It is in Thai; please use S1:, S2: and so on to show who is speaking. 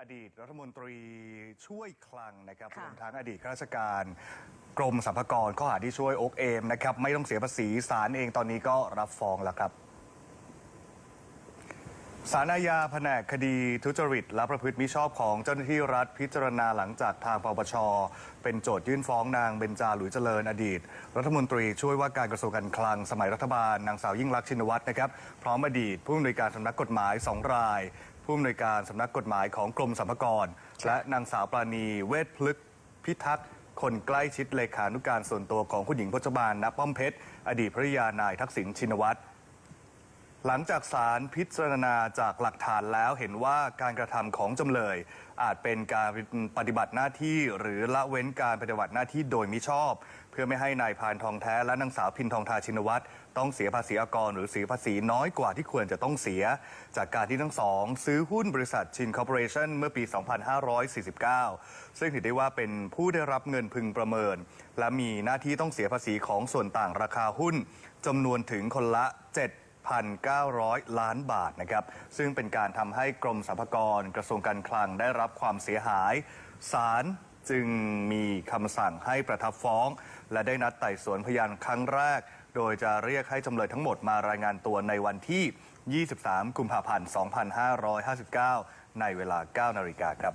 S1: อดีตรัฐมนตรีช่วยคลังนะครับร
S2: ค่ะ
S1: วมทั้งอดีตข้าราชการกรมสรรพากรข้อหาที่ช่วยโอกเอมนะครับไม่ต้องเสียภาษีศาลเองตอนนี้ก็รับฟ้องแล้วครับ สารอาญาแผนกคดีทุจริต และประพฤติมิชอบของเจ้าหน้าที่รัฐพิจารณาหลังจากทางปปช เป็นโจทยื่นฟ้องนางเบญจาหลุยเจริญอดีต รัฐมนตรีช่วยว่าการกระทรวงการคลังสมัยรัฐบาลนางสาวยิ่งรักษณ์ชินวัตรนะครับพร้อมอดีตผู้อำนวยการสำนักกฎหมายสองราย ผู้อำนวยการสำนักกฎหมายของกรมสรรพากร และนางสาวปราณีเวทพลึกษ์พิทักษ์คนใกล้ชิดเลขานุการส่วนตัวของคุณหญิงพจมานณป้อมเพชรอดีตภริยานายทักษิณชินวัตร หลังจากศาลพิจารณาจากหลักฐานแล้วเห็นว่าการกระทำของจำเลย อาจเป็นการปฏิบัติหน้าที่ หรือละเว้นการปฏิบัติหน้าที่โดยมิชอบ เพื่อไม่ให้นายพานทองแท้และนางสาวพินทองทาชินวัตรต้องเสียภาษีอากร หรือเสียภาษีน้อยกว่าที่ควรจะต้องเสีย จากการที่ทั้งสอง ซื้อหุ้นบริษัทชินคอร์ปอเรชั่นเมื่อปี 2549 ซึ่งถือได้ว่าเป็นผู้ได้รับเงินพึงประเมิน และมีหน้าที่ต้องเสียภาษีของส่วนต่างราคาหุ้นจำนวนถึงคนละ 7 1,900 ล้านบาทนะครับ ซึ่งเป็นการทำให้กรมสรรพากรกระทรวงการคลังได้รับความเสียหายศาลจึงมีคำสั่งให้ประทับฟ้อง และได้นัดไต่สวนพยานครั้งแรก โดยจะเรียกให้จำเลยทั้งหมดมารายงานตัวในวันที่ 23 กุมภาพันธ์ 2559 ในเวลา 9 นาฬิกาครับ